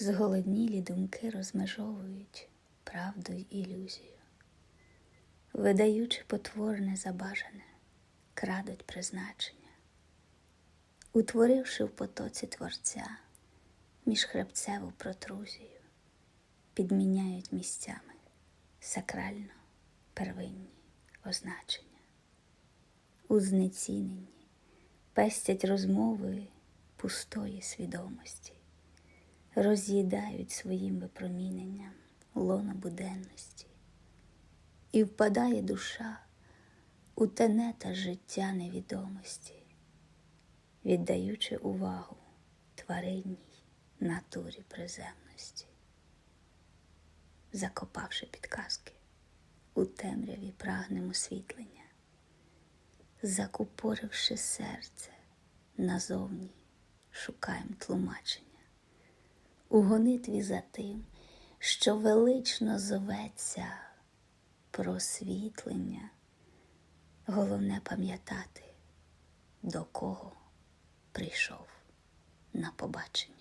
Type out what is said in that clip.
Зголоднілі думки розмежовують правду й ілюзію, видаючи потворне забажане, крадуть призначення, утворивши в потоці творця міжхребцеву протрузію, підміняють місцями сакрально первинні означення. У знеціненні пестять розмови пустої свідомості, роз'їдають своїм випроміненням лона буденності, і впадає душа у тенета життя невідомості, віддаючи увагу тваринній натурі приземності, закопавши підказки, у темряві прагнемо освітлення, закупоривши серце назовні, шукаємо тлумачення, у гонитві за тим, що велично зоветься просвітлення, головне пам'ятати, до кого прийшов на побачення.